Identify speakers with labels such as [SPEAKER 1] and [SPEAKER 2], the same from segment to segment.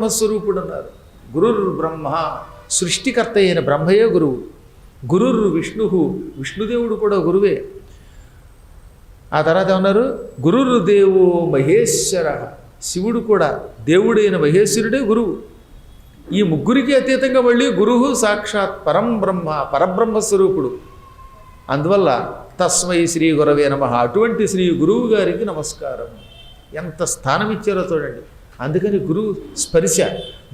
[SPEAKER 1] బ్రహ్మస్వరూపుడు అన్నారు గురుర్ బ్రహ్మ సృష్టికర్త అయిన బ్రహ్మయే గురువు. గురుర్ విష్ణు విష్ణుదేవుడు కూడా గురువే. ఆ తర్వాత ఏమన్నారు? గురుర్ దేవో మహేశ్వర శివుడు కూడా దేవుడైన మహేశ్వరుడే గురువు. ఈ ముగ్గురికి అతీతంగా మళ్ళీ గురువు సాక్షాత్ పరం బ్రహ్మ పరబ్రహ్మ స్వరూపుడు అందువల్ల తస్మై శ్రీ గురవే నమ. అటువంటి శ్రీ గురువు గారికి నమస్కారం. ఎంత స్థానం ఇచ్చారో చూడండి. అందుకని గురువు స్పర్శ.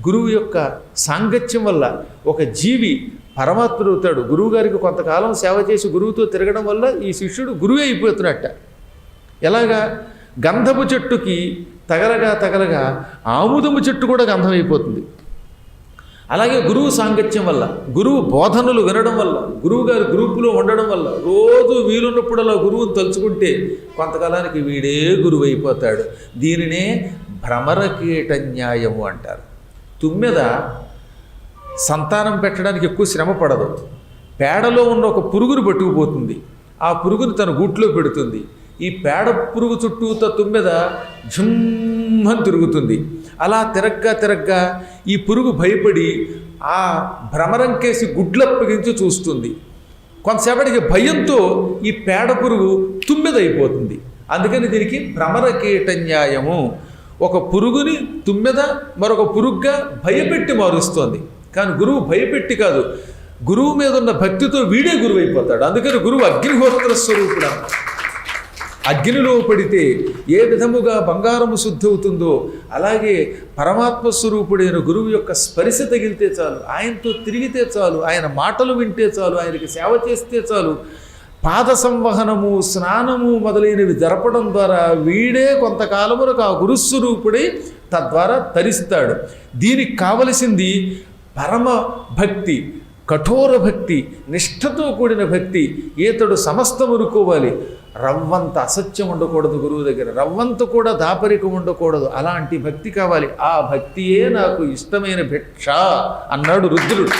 [SPEAKER 1] గురువు యొక్క సాంగత్యం వల్ల ఒక జీవి పరమాత్ముడు అవుతాడు. గురువు గారికి కొంతకాలం సేవ చేసి గురువుతో తిరగడం వల్ల ఈ శిష్యుడు గురువే అయిపోతున్నట్ట ఎలాగా? గంధపు చెట్టుకి తగలగా తగలగా ఆముదము చెట్టు కూడా గంధం అయిపోతుంది. అలాగే గురువు సాంగత్యం వల్ల గురువు బోధనలు వినడం వల్ల గురువు గారి గ్రూపులో ఉండడం వల్ల రోజు వీలున్నప్పుడల్లా గురువుని తలుచుకుంటే కొంతకాలానికి వీడే గురువు అయిపోతాడు. దీనినే భ్రమరకీట న్యాయము అంటారు. తుమ్మెద సంతానం పెట్టడానికి ఎక్కువ శ్రమ పడదు. పేడలో ఉన్న ఒక పురుగును పట్టుకుపోతుంది. ఆ పురుగును తన గూట్లో పెడుతుంది. ఈ పేడ పురుగు చుట్టూతో తుమ్మెద ఝుమ్మని తిరుగుతుంది. అలా తిరగ్గా తిరగ్గా ఈ పురుగు భయపడి ఆ భ్రమరం కేసి గుడ్లప్పగించి చూస్తుంది. కొంతసేపటికి భయంతో ఈ పేడ పురుగు తుమ్మెదైపోతుంది. అందుకని దీనికి భ్రమరకీట న్యాయము ఒక పురుగుని తుమ్మెద మరొక పురుగుగా భయపెట్టి మారుస్తోంది. కానీ గురువు భయపెట్టి కాదు. గురువు మీద ఉన్న భక్తితో వీడే గురువు అయిపోతాడు అందుకని గురువు అగ్నిహోత్ర స్వరూపుడు. అగ్నిలో పడితే ఏ విధముగా బంగారము శుద్ధి అవుతుందో అలాగే పరమాత్మ స్వరూపుడైన గురువు యొక్క స్పరిశ తగిలితే చాలు ఆయనతో తిరిగితే చాలు ఆయన మాటలు వింటే చాలు ఆయనకి సేవ చేస్తే చాలు పాద సంవహనము స్నానము మొదలైనవి జరపడం ద్వారా వీడే కొంతకాలమునకు ఆ గురుస్వరూపుడై తద్వారా తరిస్తాడు. దీనికి కావలసింది పరమ భక్తి కఠోర భక్తి నిష్ఠతో కూడిన భక్తి ఈతడు సమస్తమునుకోవాలి రవ్వంత అసత్యం ఉండకూడదు గురువు దగ్గర రవ్వంత కూడా దాపరికం ఉండకూడదు. అలాంటి భక్తి కావాలి. ఆ భక్తియే నాకు ఇష్టమైన భిక్ష అన్నాడు రుద్రుడు.